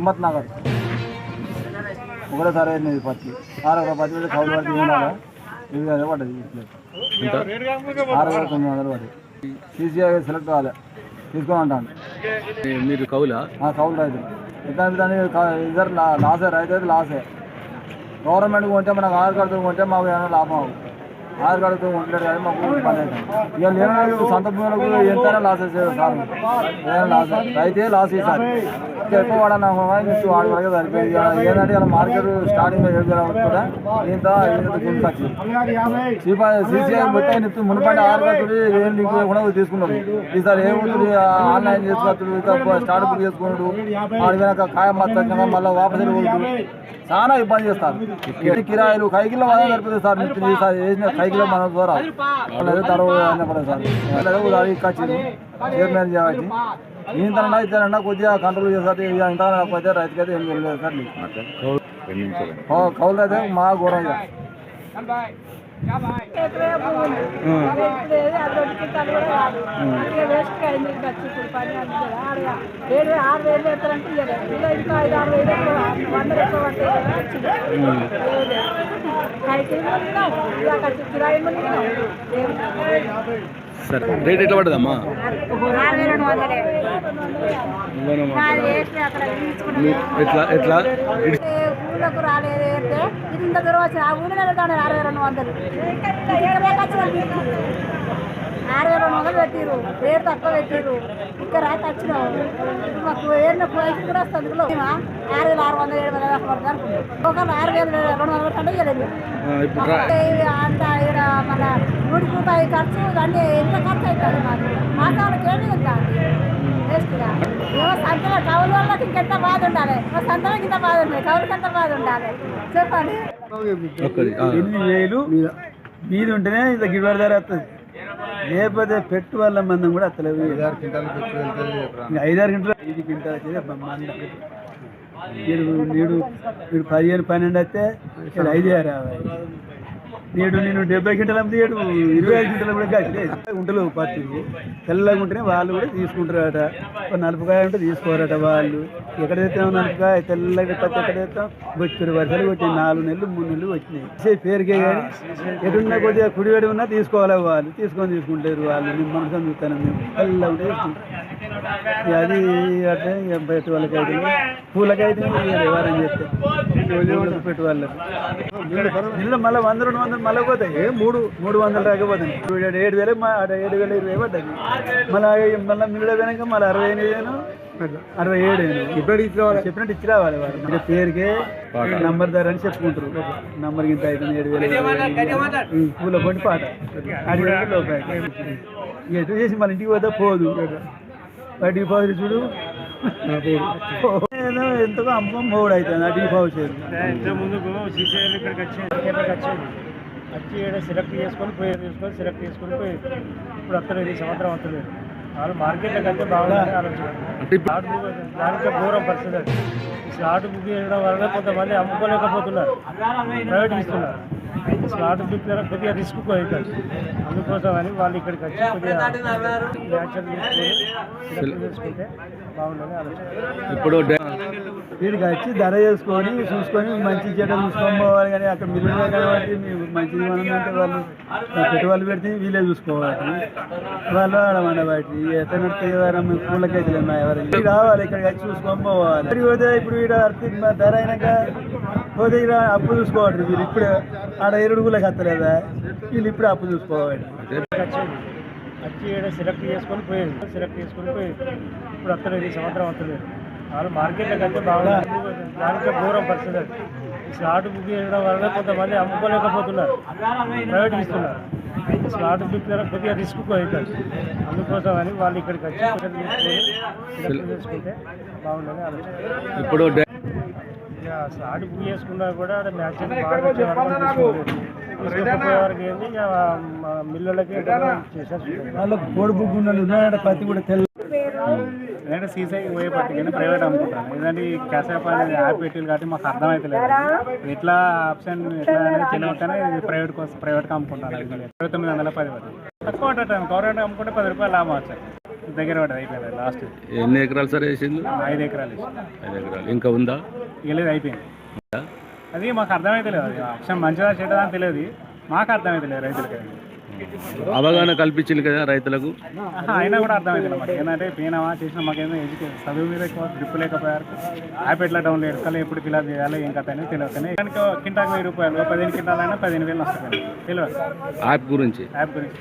హిమ్మత్ నగర్. ఒకటేసారి అయింది పత్తి ఆరు వందల పత్తి కౌలు పడితే ఉండాలి? ఇది అదే పడ్డది ఆరు తొమ్మిది వందలు పడి సీసీఐ సెలెక్ట్ కావాలి. తీసుకొని అంటాను. మీరు కౌలా? ఆ కౌలు రైతు దాన్ని ఇద్దరు లాసే రైతు అయితే లాసే. గవర్నమెంట్ కొంటే మనకు ఆధార్ కార్డుతో కొంటే మాకు ఏమైనా లాభం అవ్వదు. ఆధార్ కార్డుతో కొంటలేదు కానీ మాకు పని ఇక లేని సొంత భూములకు ఎంతైనా లాస్ సార్ ఏదైనా లాస్. రైతే లాస్ ఇంకా ఎక్కువ వాడన్నా నుంచి వాడి వరకు సరిపోయింది ఏంటంటే ఇలా మార్కెట్ స్టార్టింగ్ ఏడు వేల కూడా ఇంత సీసీఐ మొత్తం నిప్పు మునుపటి ఆధార్ కార్డు ఏం లింక్ కూడా తీసుకున్నాడు ఈసారి ఏ ఊరు ఆన్లైన్ చేసుకోవచ్చు ఇంకా స్టార్ట్ బుక్ చేసుకున్నాడు వాడి వెనక కాయ మచ్చగా మళ్ళీ వాపసు చాలా ఇబ్బంది చేస్తారు ఇంటి కిరాయిలు కైకిలో మనం సరిపోతుంది సార్ నిత్యం ఈసారి వేసిన కైకిలో మన ద్వారా తర్వాత సార్ అలాగే చైర్మన్ చేయవచ్చు ఇంతనన్నా ఇతనన్నా కొద్దిగా కంట్రోల్ చేస్తారు ఇంత అయితే రైతుకైతే ఏం తెలియదు సార్. కౌలు అయితే మా ఘోరంగా లేదు వేస్ట్ అయింది ఖర్చు ఇప్పుడు పని అందుకే ఆడ ఏడు ఆరు వేలు ఎత్తారంటే ఇంకా. ఐదు ఆరు వేలు వందలు ఎక్కువ సరే రేట్ ఎట్లా పడ్డదమ్మా? ఎట్లా ఎట్లా? ఊళ్ళకు రాలేదు ఇది ఇంత దూరం వచ్చి ఆ ఊళ్ళో వెళ్తాను ఆరు రెండు వందలు. అరవై ఆరు రెండు వందలు పెట్టిరు రేటు తక్కువ పెట్టిరు ఇక్కడ రాక వచ్చినావు మాకు ఏరిన పైసలు కూడా వస్తుంది ఇందులో. ఆరు వేల ఆరు వందలు ఏడు ఆరు వేల రెండు వందల కంటే ఇవ్వలేదు అంత ఇక్కడ మన నూటి ఖర్చు ఎంత ఖర్చు అవుతుంది మాకు? మాసాలకు ఏమి ఉందా వేస్ట్గా ఏమో సంతలో కౌలు వాళ్ళకి ఇంకెంత బాధ ఉండాలి. మా సంతలోకి ఇంత బాధ ఉండాలి. కౌలుకి ఎంత బాధ ఉండాలి? చెప్పండి. ఒక్కది ఆ. ఎనిమిది వేలు మీద. ఉంటేనే ఇంత ధర వస్తుంది లేకపోతే పెట్టు వాళ్ళ మందం కూడా ఇంకా ఐదారు గంటలు ఐదు గంటలు వచ్చేది మంద. నీడు నీడు నీడు పదిహేను పన్నెండు అయితే ఇక్కడ ఐదే రావాలి నేడు నేను డెబ్బై గంటలు అమ్మేయడు ఇరవై ఐదు గంటలు కూడా కాదు. గుంటలు పత్తి తెల్లగా ఉంటేనే వాళ్ళు కూడా తీసుకుంటారట. నలుపుకాయ ఉంటే తీసుకోరట వాళ్ళు. ఎక్కడ తెస్తాం నలుపుకాయ? తెల్లగా పత్తి ఎక్కడ తెస్తాం బొచ్చురు వర్షాలు వచ్చినాయి నాలుగు నెలలు మూడు నెలలు వచ్చినాయి పేరుకే కానీ ఎటున్నా కొద్దిగా కుడివేడి ఉన్నా తీసుకోవాలి వాళ్ళు. తీసుకొని తీసుకుంటారు వాళ్ళు. నేను మనసుని చూస్తాను మేము. తెల్లగా ఉంటే తీసుకుంటాం అది అంటే ఇక బయట వాళ్ళకైతే పూలకైతే వ్యవహారం చేస్తే పూలకు పెట్టు వాళ్ళకి మళ్ళీ వంద రెండు వందలు మళ్ళీ పోతాయి. మూడు మూడు వందలు ఇప్పుడు ఈడ ఏడు వేలు ఏడు వేలు ఇరవై పడ్డది మళ్ళీ మళ్ళీ మిల్ల వెనక మళ్ళీ అరవై ఎనిమిది వేలు అరవై ఏడు వేలు. ఇప్పుడు ఇచ్చి రావాలి. చెప్పినట్టు ఇచ్చి రావాలి వాళ్ళు ఇక్కడ పేరుకే నంబర్ ధర అని చెప్పుకుంటారు. నంబర్ ఇంత అవుతుంది ఏడు వేలు పూల పండి పాట. అడిగి లోపాయి ఎటు చేసి మన ఇంటికి పోతే పోదు. బయటికి పోదు చూడు. ఏదో ఎంతగా అమ్మకం మూడు అవుతుంది అడిగి పోవచ్చేది ఇంతకు ముందుకు వచ్చి ఈడ సెలెక్ట్ చేసుకొని పోయి తీసుకొని సెలెక్ట్ చేసుకొని పోయి ఇప్పుడు వస్తలేదు ఈ సంవత్సరం వస్తలేదు వాళ్ళు మార్కెట్లోకి వెళ్తే బాగుంటుంది ఆలోచన అంటే ఇప్పుడు స్లాట్ బుక్ దానికే ఘోరం పరిస్థితి స్లాట్ బుక్ చేయడం వల్ల కొంతమంది అమ్ముకోలేకపోతున్నారు. ప్రైవేట్ ఇస్తున్నారు. స్లాట్ చేయడం కొద్దిగా రిస్క్ అవుతుంది అందుకోసం అని వాళ్ళు ఇక్కడికి వచ్చి చేసుకుంటే ఆలోచన. ఇప్పుడు వీడికి వచ్చి ధర చేసుకొని చూసుకొని మంచి చెడ్డ చూసుకొని పోవాలి కానీ అక్కడ మిల్లు కాబట్టి మంచిది మనం అంటే వాళ్ళు పెట్టుబడులు పెడితే వీళ్ళే చూసుకోవాలి. వాళ్ళు ఆడమండ బయట ఎట్లా నడితే ఎవరన్నా పూలకైతే ఎవరైనా రావాలి ఇక్కడికి వచ్చి చూసుకొని పోవాలి. పోతే ఇప్పుడు వీడు అర్థం ధర అయినాక పోతే ఇక్కడ అప్పు చూసుకోవాలి. వీళ్ళు ఇప్పుడు ఆడ ఎరుడుగులకు వస్తలేదా వీళ్ళు ఇప్పుడు అప్పు చూసుకోవాలి. వచ్చి సెలెక్ట్ చేసుకొని పోయేది. సెలెక్ట్ చేసుకొని పోయేది ఇప్పుడు వస్తలేదు ఈ సంవత్సరం వస్తలేదు వాళ్ళు మార్కెట్లోకి వెళ్తే బాగుంటుంది దానికే ఘోరం పరిస్థితి. స్లాట్ బుక్ చేయడం వల్ల కొంతమంది అమ్ముకోలేకపోతున్నారు. ప్రైవేట్ ఇస్తున్నారు. ఈ స్లాట్ బుక్ చేయడం కొద్దిగా రిస్క్ అవుతుంది అందుకోసం అని వాళ్ళు ఇక్కడికి వచ్చి సెలెక్ట్ చేసుకొని సెలెక్ట్ చేసుకుంటే బాగుంటుంది ఆలోచన. ఇప్పుడు డే- ఇక స్లాట్ బుక్ చేసుకున్నా కూడా ఆడ మ్యాచ్ బాగా వచ్చే వరకు తీసుకోలేదు. తీసుకుపోయే వరకు ఏంది ఇక మిల్లులకి వాళ్ళకు కోడి బుక్ ఉన్నది ఉన్నాయంటే పత్తి కూడా తెల్ల నేను సీసీ పోయే పట్టుకుని ప్రైవేట్ అమ్ముకుంటాను. ఎందుకంటే ఈ క్యాషాప్ అనేది యాప్ పెట్టింది కాబట్టి మాకు అర్థమవుతలేదు ఎట్లా ఆప్షన్ ఎట్లా అనేది తెలియకనే ప్రైవేట్ కోసం ప్రైవేట్గా అమ్ముకుంటాను. ఇరవై తొమ్మిది వందల పది వరకు. తక్కువ ఉంటుంది గవర్నమెంట్ అమ్ముకుంటే పది రూపాయలు లాభం వచ్చాయి. దగ్గర పడ్డది అయిపోయింది లాస్ట్ ఎన్ని ఎకరాలు సార్ వేసింది ఐదు ఎకరాలు. ఐదు ఎకరాలు. ఇంకా ఉందా? ఇక లేదు అయిపోయింది. అది మాకు అర్థమైతే లేదు అది అక్షరం మంచిదా చెడ్డదా అని తెలియదు. మాకు అర్థమైతే లేదు రైతులకి. అవగాహన కల్పించింది కదా రైతులకు? అయినా కూడా అర్థమైతే మాకు. ఏంటంటే పోయినామా చేసిన మాకేమో ఎడ్యుకేషన్ చదువు మీద ఎక్కువ గ్రిప్ లేకపోయారు యాప్ ఎట్లా డౌన్లోడ్ చేసుకోవాలి ఎప్పుడు ఫిల్ చేయాలి ఏం కథ అనేది తెలియదు కానీ దానికి కింటాకు వెయ్యి రూపాయలు పదిహేను కింటాలైనా పదిహేను వేలు వస్తాయి తెలియదు? యాప్ గురించి? యాప్ గురించి